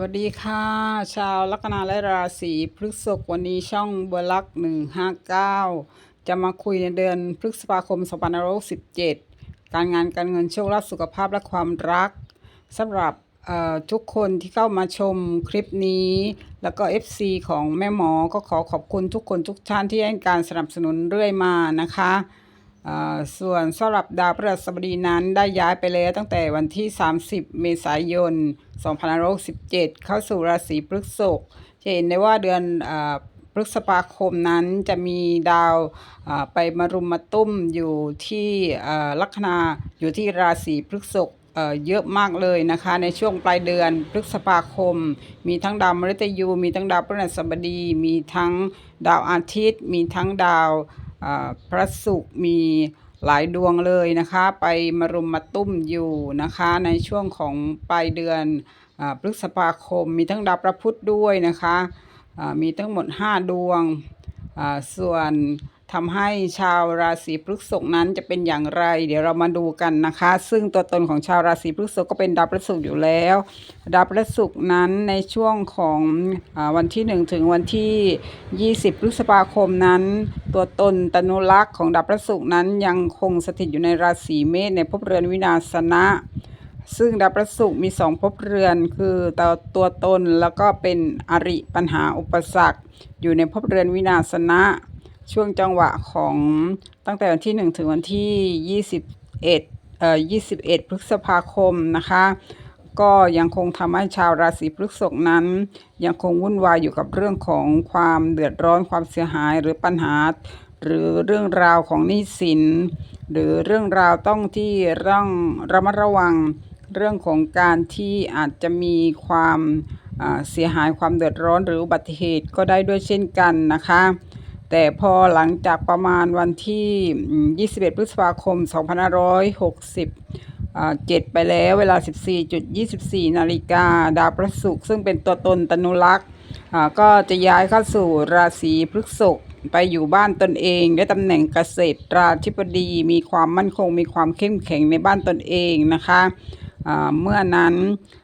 วัสดีค่ะ ชาวลัคนาและราศีพฤษภวันนี้ช่องบัวลักหนึ่งห้าเก้าจะมาคุยในเดือนพฤษภาคม2567การงานการเงินโชคลาภสุขภาพและความรักสำหรับทุกคนที่เข้ามาชมคลิปนี้ แล้วก็ FC ของแม่หมอก็ขอขอบคุณทุกคนทุกท่านที่ให้การสนับสนุนเรื่อยมานะคะ ส่วนสำหรับดาวพฤหัสบดีนั้นได้ย้ายไปแล้วตั้งแต่วันที่ 30 เมษายน 2567 เข้าสู่ราศีพฤษภจะเห็นได้ว่าเดือนอพฤษภาคมนั้นจะมีดาวไปมารุมมาตุ้มอยู่ที่ลัคนาอยู่ที่ราศีพฤษภเยอะมากเลยนะคะ ในช่วงปลายเดือนพฤษภาคม มีทั้งดาวมฤตยู มีทั้งดาวพฤหัสบดี มีทั้งดาวอาทิตย์ มีทั้งดาว พระศุกร์มีหลายดวงเลยนะคะ ไปมารุมมาตุ้มอยู่นะคะ ในช่วงของปลายเดือนอพฤษภาคม มีทั้งดาวพระพุธด้วยนะคะมีทั้งหมด 5 ดวงส่วน ทำให้ชาวราศีพฤษภนั้นจะเป็นอย่างไร เดี๋ยวเรามาดูกันนะคะ ซึ่งตัวตนของชาวราศีพฤษภก็เป็นดาวพระศุกร์อยู่แล้ว ดาวพระศุกร์นั้นในช่วงของอวันที่ 1 ถึงวันที่ 20 พฤษภาคมนั้น ตัวตนตนุลักษ์ของดาวพระศุกร์นั้นยังคงสถิตอยู่ในราศีเมษในภพเรือนวินาศนะซึ่งดาวพระศุกร์มีสองภพเรือนคือตัวตัวตนแล้วก็เป็นอริปัญหาอุปสรรค อยู่ในภพเรือนวินาศนะ ช่วงจังหวะของตั้งแต่วันที่ 1 ถึงวันที่ 21เอ่อ21 พฤษภาคมนะคะ ก็ยังคงทำให้ชาวราศีพฤษภนั้น ยังคงวุ่นวายอยู่กับเรื่องของความเดือดร้อนความเสียหายหรือปัญหา หรือเรื่องราวของหนี้สิน หรือเรื่องราวต้องที่ต้องระมัดระวังเรื่องของการที่อาจจะมีความเสียหายความเดือดร้อนหรืออุบัติเหตุก็ได้ด้วยเช่นกันนะคะ แต่พอหลังจากประมาณวันที่ 21 พฤษภาคม 2560อ่า7ไปแล้วเวลา 14.24 นาฬิกาดาวพระศุกร์ซึ่งเป็นตัวตนตนุลักษณ์อ่าก็จะย้ายเข้าสู่ราศีพฤษภไปอยู่บ้านตนเองได้ตำแหน่งเกษตรราธิบดี มีความมั่นคง มีความเข้มแข็งในบ้านตนเองนะคะอ่าเมื่อนั้นอ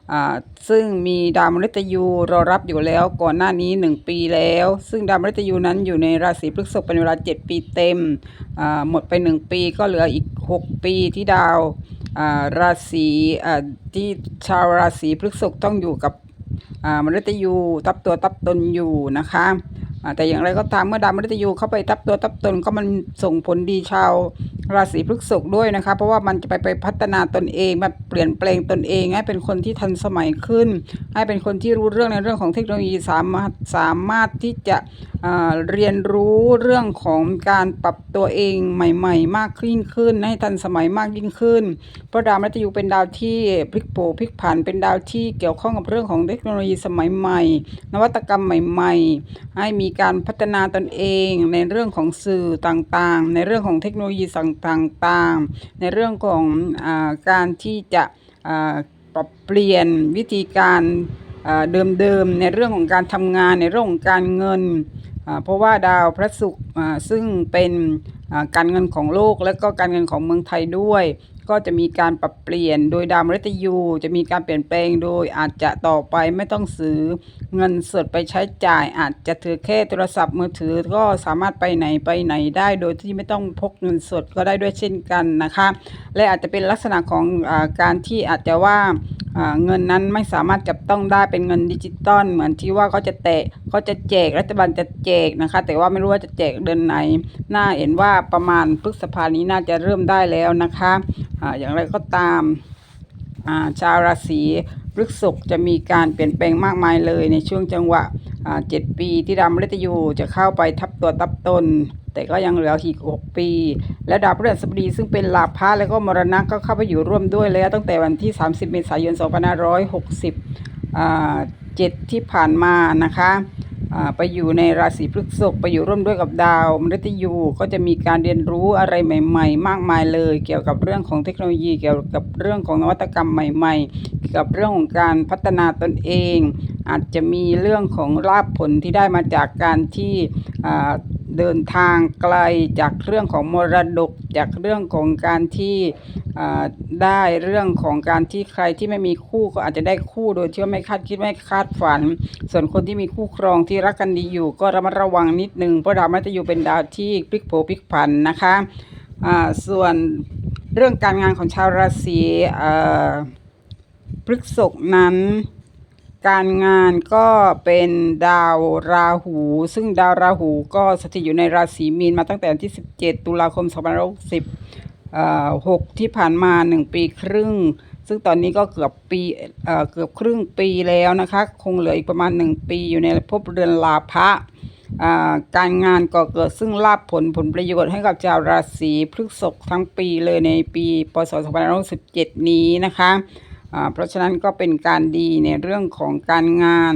ซึ่งมีดาวมฤตยูรอรับอยู่แล้วก่อนหน้านี้ 1 ปีแล้ว ซึ่งดาวมฤตยูนั้นอยู่ในราศีพฤษภเป็นเวลา 7 ปีเต็มหมดไป 1 ปีก็เหลืออีก 6 ปีที่ดาวราศีที่ชาวราศีพฤษภต้องอยู่กับมฤตยู ทับตัวทับตนอยู่นะคะ แต่อย่างไรก็ตามเมื่อดาวมฤตยูเข้าไปทับตัวทับตนก็มันส่งผลดีชาวราศีพฤษภด้วยนะคะ เพราะว่ามันจะไปไปพัฒนาตนเองมาเปลี่ยนแปลงตนเอง ให้เป็นคนที่ทันสมัยขึ้น ให้เป็นคนที่รู้เรื่องในเรื่องของเทคโนโลยีสามารถสามารถที่จะเรียนรู้เรื่องของการปรับตัวเองใหม่ ๆ มากยิ่งขึ้น ให้ทันสมัยมากยิ่งขึ้น เพราะดาวมฤตยูเป็นดาวที่พลิกโผพลิกผันเป็นดาวที่เกี่ยวข้องกับเรื่องของเทคโนโลยีสมัยใหม่ นวัตกรรมใหม่ ๆ ให้มีการพัฒนาตนเองในเรื่องของสื่อต่างๆ ในเรื่องของเทคโนโลยีต่างๆ ในเรื่องของอการที่จะปรับเปลี่ยนวิธีการเดิมๆในเรื่องของการทำงานในเรื่องของการเงิน เพราะว่าดาวพระศุกร์ซึ่งเป็นการเงินของโลกและก็การเงินของเมืองไทยด้วย ก็จะมีการปรับเปลี่ยนโดยดาวมฤตยู จะมีการเปลี่ยนแปลงโดยอาจจะต่อไปไม่ต้องซื้อเงินสดไปใช้จ่าย อาจจะถือแค่โทรศัพท์มือถือก็สามารถไปไหนไปไหนได้ โดยที่ไม่ต้องพกเงินสดก็ได้ด้วยเช่นกันนะคะ และอาจจะเป็นลักษณะของอาการที่อาจจะว่าอ่า เงินนั้นไม่สามารถจับต้องได้เป็นเงินดิจิตอลเหมือนที่ว่าเขาจะแตะเขาจะแจกรัฐบาลจะแจกนะคะ แต่ว่าไม่รู้ว่าจะแจกเดือนไหนน่าเห็นว่าประมาณพฤษภานี้น่าจะเริ่มได้แล้วนะคะอ่าอย่างไรก็ตามาชาวราศีพฤษภจะมีการเปลี่ยนแปลงมากมายเลยในช่วงจังหวะเจ็ดปีที่ดาวมฤตยูจะเข้าไปทับตัวทับตน แต่ก็ยังเหลืออีกหกปี และดาวพฤหัสบดีซึ่งเป็นลาภะและก็มรณะก็เข้าไปอยู่ร่วมด้วยแล้ว ตั้งแต่วันที่ 30 เมษายน 2560อ่าเจ็ดที่ผ่านมานะคะไปอยู่ในราศีพฤษภไปอยู่ร่วมด้วยกับดาวมฤตยูก็จะมีการเรียนรู้อะไรใหม่ ๆ มากมายเลย เกี่ยวกับเรื่องของเทคโนโลยี เกี่ยวกับเรื่องของนวัตกรรมใหม่ๆเกี่ยวกับเรื่องของการพัฒนาตนเอง อาจจะมีเรื่องของลาภผลที่ได้มาจากการที่ เดินทางไกลจากเรื่องของมรดก จากเรื่องของการที่ได้เรื่องของการที่ใครที่ไม่มีคู่ก็อาจจะได้คู่โดยที่ว่าไม่คาดคิดไม่คาดฝัน ส่วนคนที่มีคู่ครองที่รักกันดีอยู่ ก็ระมัดระวังนิดนึงเพราะดาวมัตยูเป็นดาวที่พลิกโผพลิกผันนะคะส่วนเรื่องการงานของชาวราศีพฤษภนั้น การงานก็เป็นดาวราหู ซึ่งดาวราหูก็สถิตอยู่ในราศีมีนมาตั้งแต่วันที่ 17 ตุลาคม2560เอ่อ6ที่ผ่านมา 1 ปีครึ่ง ซึ่งตอนนี้ก็เกือบปีเกือบครึ่งปีแล้วนะคะ คงเหลืออีกประมาณ 1 ปีอยู่ในภพเรือนลาภะการงานก็เกิดซึ่งลาภผลผลประโยชน์ให้กับชาวราศีพฤษภทั้งปีเลยในปี พศ 2567นี้นะคะ เพราะฉะนั้นก็เป็นการดีในเรื่องของการงาน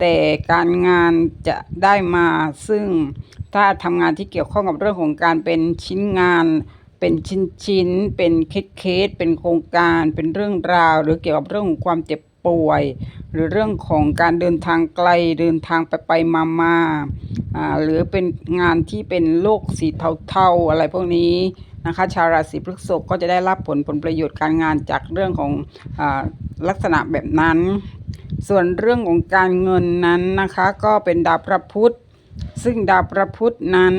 แต่การงานจะได้มาซึ่งถ้าทำงานที่เกี่ยวข้องกับเรื่องของการเป็นชิ้นงาน เป็นชิ้นชิ้น เป็นเคสเคสเป็นโครงการ เป็นเรื่องราว หรือเกี่ยวกับเรื่องของความเจ็บป่วย หรือเรื่องของการเดินทางไกลเดินทางไปไปมามาอ่าหรือเป็นงานที่เป็นโลกสีเทาๆอะไรพวกนี้ นะคะ ชาวราศีพฤษภก็จะได้รับผลผลประโยชน์การงานจากเรื่องของอลักษณะแบบนั้น ส่วนเรื่องของการเงินนั้นนะคะ ก็เป็นดาวพระพุธซึ่งดาวพระพุธนั้น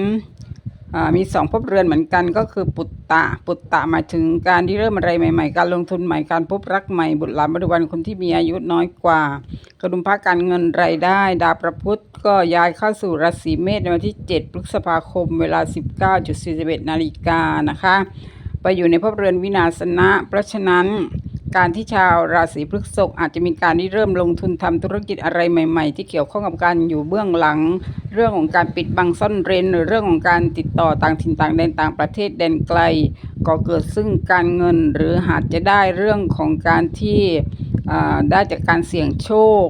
มีสองภพเรือนเหมือนกันก็คือปุตตะ ปุตตะหมายถึงการที่เริ่มอะไรใหม่ ๆ การลงทุนใหม่การพบรักใหม่บุตรหลานบริวารคนที่มีอายุน้อยกว่า กระดุมพระการเงินรายได้ ดาวประพุธก็ย้ายเข้าสู่ราศีเมษในวันที่ 7 พฤษภาคม เวลา 19.41นาฬิกานะคะ ไปอยู่ในภพเรือนวินาศนะ เพราะฉะนั้น การที่ชาวราศีพฤษภอาจจะมีการที่เริ่มลงทุนทำธุรกิจอะไรใหม่ ๆ ที่เกี่ยวข้องกับการอยู่เบื้องหลัง เรื่องของการปิดบังซ่อนเร้นหรือเรื่องของการติดต่อต่างถิ่นต่างแดนต่างประเทศแดนไกลก็เกิดซึ่งการเงินหรืออาจจะได้เรื่องของการที่ได้จากการเสี่ยงโชค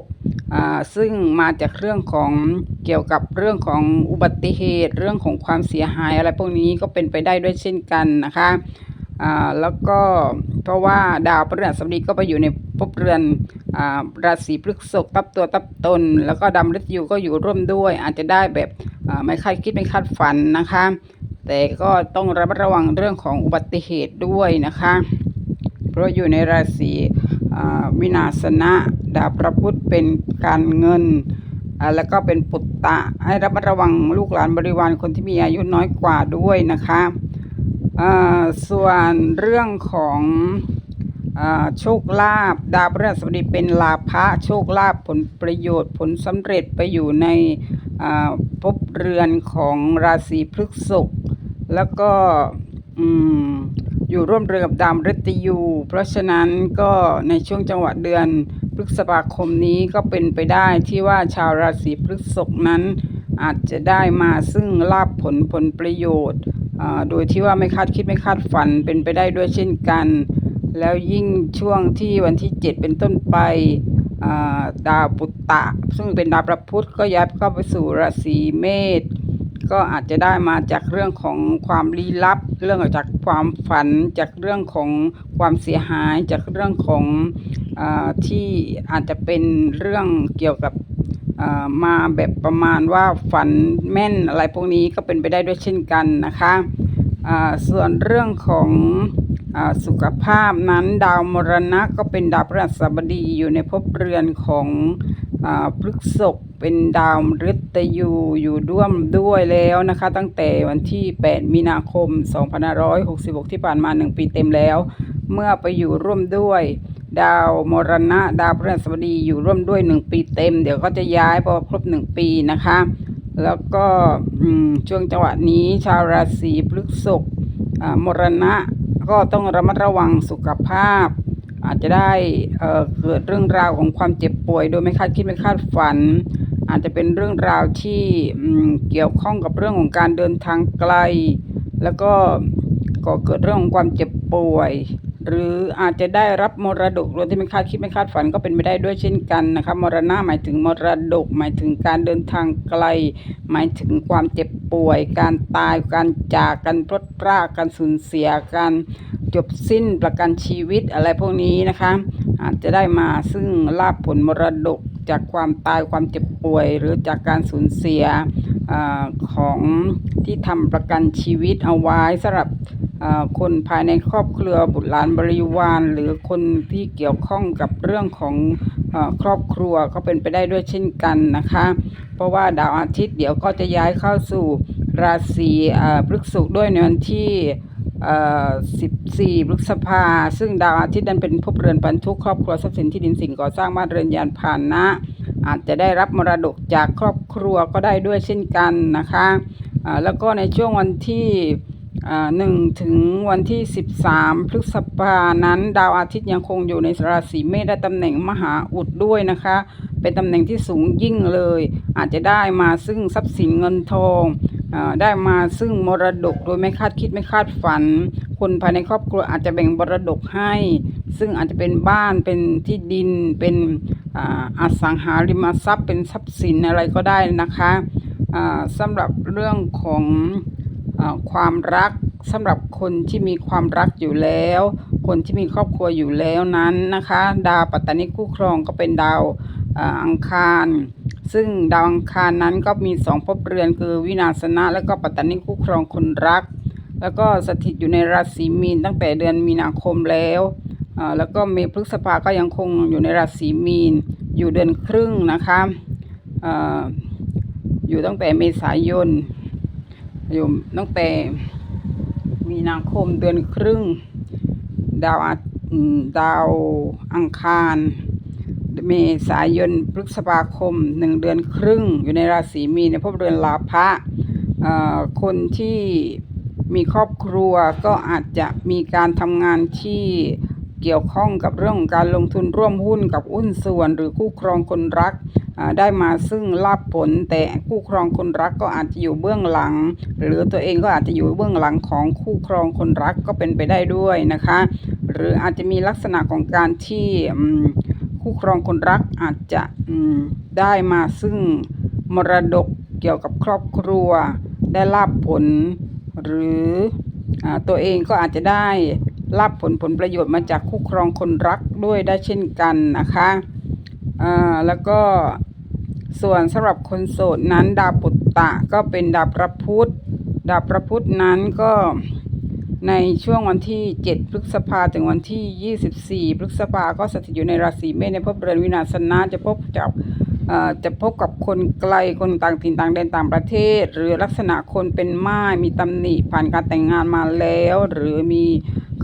ซึ่งมาจากเรื่องของเกี่ยวกับเรื่องของอุบัติเหตุ เรื่องของความเสียหายอะไรพวกนี้ก็เป็นไปได้ด้วยเช่นกันนะคะ อ่าแล้วก็เพราะว่าดาวพฤหัสบดีก็ไปอยู่ในภพเรือนอ่าราศีพฤษภทับตัวทับตน แล้วก็ดาวมฤตยูก็อยู่ร่วมด้วย อาจจะได้แบบไม่คาดคิดไม่คาดฝันนะคะ แต่ก็ต้องระมัดระวังเรื่องของอุบัติเหตุด้วยนะคะ เพราะอยู่ในราศีวินาศนะดาวพระพุธเป็นการเงินแล้วก็เป็นปุตตะ ให้ระมัดระวังลูกหลานบริวารคนที่มีอายุน้อยกว่าด้วยนะคะ ส่วนเรื่องของโชคลาภดาวพฤหัสบดีเป็นลาภะโชคลาภผลประโยชน์ผลสำเร็จไปอยู่ในภพเรือนของราศีพฤษภแล้วก็อืมอยู่ร่วมเรือกับดาวฤตยู เพราะฉะนั้นก็ในช่วงจังหวะเดือนพฤษภาคมนี้ก็เป็นไปได้ที่ว่าชาวราศีพฤษภนั้นอาจจะได้มาซึ่งลาบผลผลประโยชน์ โดยที่ว่าไม่คาดคิดไม่คาดฝันเป็นไปได้ด้วยเช่นกัน แล้วยิ่งช่วงที่วันที่ 7 เป็นต้นไปดาวปุตตะ ซึ่งเป็นดาวประพุธก็ย้ายเข้าไปสู่ราศีเมษก็อาจจะได้มาจากเรื่องของความลี้ลับ เรื่องจากความฝัน จากเรื่องของความเสียหาย จากเรื่องของอที่อาจจะเป็นเรื่องเกี่ยวกับ มาแบบประมาณว่าฝันแม่นอะไรพวกนี้ก็เป็นไปได้ด้วยเช่นกันนะคะอ่าส่วนเรื่องของอสุขภาพนั้นดาวมรณะก็เป็นดาวพฤหัสบดีอยู่ในภพเรือนของอ่าพฤกษกเป็นดาวฤตยูอยู่ร่วมด้วยแล้วนะคะ ตั้งแต่วันที่ 8 มีนาคม 2566 ที่ผ่านมา 1 ปีเต็มแล้ว เมื่อไปอยู่ร่วมด้วย ดาวมรณะ ดาวพฤหัสบดีอยู่ร่วมด้วย1ปีเต็ม เดี๋ยวก็จะย้ายพอครบ1ปีนะคะ แล้วก็ช่วงจังหวะนี้ชาวราศีพฤษภมรณะก็ต้องระมัดระวังสุขภาพ อาจจะได้เกิดเรื่องราวของความเจ็บป่วย โดยไม่คาดคิดไม่คาดฝัน อาจจะเป็นเรื่องราวที่เกี่ยวข้องกับเรื่องของการเดินทางไกล แล้วก็ก่อเกิดเรื่องของความเจ็บป่วย หรืออาจจะได้รับมรดกโดยที่ไม่คาดคิดไม่คาดฝันก็เป็นไปได้ด้วยเช่นกันนะคะมรณะหมายถึงมรดก หมายถึงการเดินทางไกล หมายถึงความเจ็บป่วย การตายการจากกันพลดพรากการสูญเสียการจบสิ้นประกันชีวิตอะไรพวกนี้นะคะ อาจจะได้มาซึ่งลาภผลมรดกจากความตายความเจ็บป่วย หรือจากการสูญเสียอของที่ทำประกันชีวิตเอาไว้สำหรับ คนภายในครอบครัวบุตรหลานบริวาร หรือคนที่เกี่ยวข้องกับเรื่องของอครอบครัวก็เป็นไปได้ด้วยเช่นกันนะคะ เพราะว่าดาวอาทิตย์เดี๋ยวก็จะย้ายเข้าสู่ราศีพฤษภด้วยในวันที่ 14พฤษภา ซึ่งดาวอาทิตย์นั้นเป็นภพเรือนปันทุกครอบครัวทรัพย์สินที่ดินสิ่งก่อสร้างบ้านเรือนยานพาหนะ อาจจะได้รับมรดกจากครอบครัวก็ได้ด้วยเช่นกันนะคะแล้วก็ในช่วงวันที่ หนึ่งถึงวันที่ 13 พฤษภานั้น ดาวอาทิตย์ยังคงอยู่ในราศีเมษได้ตำแหน่งมหาอุดด้วยนะคะ เป็นตำแหน่งที่สูงยิ่งเลย อาจจะได้มาซึ่งทรัพย์สินเงินทองอได้มาซึ่งมรดกโดยไม่คาดคิดไม่คาดฝัน คนภายในครอบครัวอาจจะแบ่งมรดกให้ ซึ่งอาจจะเป็นบ้านเป็นที่ดินเป็นอ่าสังหาริมทรัพย์เป็นทรัพย์สินอะไรก็ได้นะคะสำหรับเรื่องของ ความรักสำหรับคนที่มีความรักอยู่แล้ว คนที่มีครอบครัวอยู่แล้วนั้นนะคะ ดาวปัตตานิคู่ครองก็เป็นดาวอังคาร ซึ่งดาวอังคารนั้นก็มีสองภพเรือนคือวินาศนะ และก็ปัตตานิคู่ครองคนรัก แล้วก็สถิตอยู่ในราศีมีนตั้งแต่เดือนมีนาคมแล้วแล้วก็เมษพฤษภาก็ยังคงอยู่ในราศีมีนอยู่เดือนครึ่งนะคะออยู่ตั้งแต่เมษายน อยู่ตั้งแต่มีนาคมเดือนครึ่ง ดาวอาดาวอังคารเมษายนพฤษภาคมหนึ่งเดือนครึ่ง อยู่ในราศีมีนในภพเรือนลาภะคนที่มีครอบครัวก็อาจจะมีการทำงานที่เกี่ยวข้องกับเรื่องของการลงทุนร่วมหุ้นกับหุ้นส่วน หรือคู่ครองคนรัก ได้มาซึ่งลาภผล แต่คู่ครองคนรักก็อาจจะอยู่เบื้องหลัง หรือตัวเองก็อาจจะอยู่เบื้องหลังของคู่ครองคนรักก็เป็นไปได้ด้วยนะคะ หรืออาจจะมีลักษณะของการที่คู่ครองคนรักอาจจะได้มาซึ่งมรดกเกี่ยวกับครอบครัว ได้ลาบผล หรืออตัวเองก็อาจจะได้ลาบผลผลประโยชน์มาจากคู่ครองคนรักด้วยได้เช่นกันนะคะ แล้วก็ ส่วนสำหรับคนโสดนั้นดาวปุตตะก็เป็นดาวพระพุธดาวพระพุธนั้นก็ในช่วงวันที่ 7 พฤษภาถึงวันที่ 24 พฤษภาก็สถิตอยู่ในราศีเมษในภพเรือนวินาศนะจะพบกับเอ่อจะพบกับคนไกลคนต่างถิ่นต่างแดนต่างประเทศ หรือลักษณะคนเป็นม่ายมีตำหนิผ่านการแต่งงานมาแล้ว หรือมี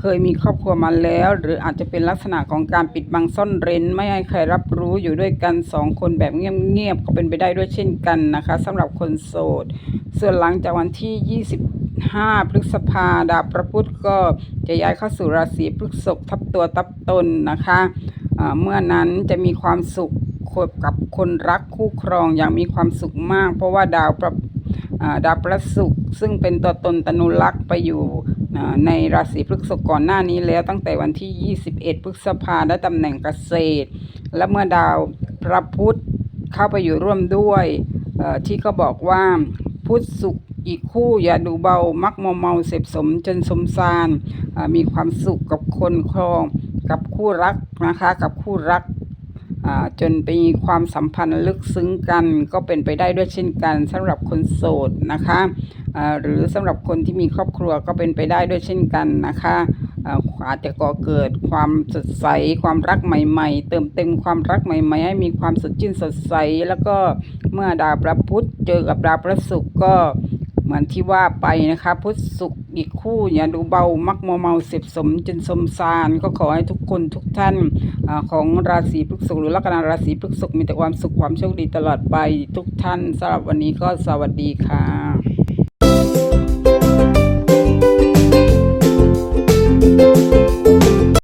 เคยมีครอบครัวมาแล้ว หรืออาจจะเป็นลักษณะของการปิดบังซ่อนเร้น ไม่ให้ใครรับรู้อยู่ด้วยกันสองคนแบบเงียบๆก็เป็นไปได้ด้วยเช่นกันนะคะสำหรับคนโสด ส่วนหลังจากวันที่ 25 พฤษภาดาวพระพุธก็จะย้ายเข้าสู่ราศีพฤษภทับตัวทับตนนะคะอ่าเมื่อนั้นจะมีความสุขกับคนรักคู่ครองอย่างมีความสุขมาก เพราะว่าดาวพระดาวพระศุกร์ซึ่งเป็นตัวตนตนุลักษ์ไปอยู่ ในราศีพฤษภก่อนหน้านี้แล้วตั้งแต่วันที่ 21 พฤษภาได้ตำแหน่งเกษตร และเมื่อดาวพระพุธเข้าไปอยู่ร่วมด้วยที่เขาบอกว่าพุธศุกอีกคู่อย่าดูเบา มักเมเมาเสพสมจนสมซานมีความสุขกับคนครอง กับคู่รักนะคะกับคู่รักจนไปมีความสัมพันธ์ลึกซึ้งกันก็เป็นไปได้ด้วยเช่นกันสำหรับคนโสดนะคะ หรือสำหรับคนที่มีครอบครัวก็เป็นไปได้ด้วยเช่นกันนะคะอาอาจจะก่อเกิดความสดใสความรักใหม่ ๆ เติมเต็มความรักใหม่ ๆ ให้มีความสดชื่นสดใส แล้วก็เมื่อดาวพระพุธเจอกับดาวพระศุกร์ก็เหมือนที่ว่าไปนะคะ พุธศุกร์อีกคู่อย่าดูเบามักมัวเมาเสพสมจนสมซานก็ขอให้ทุกคนทุกท่านอของราศีพฤษภหรือลัคนาราศีพฤษภมีแต่ความสุขความโชคดีตลอดไปทุกท่านสำหรับวันนี้ก็สวัสดีค่ะ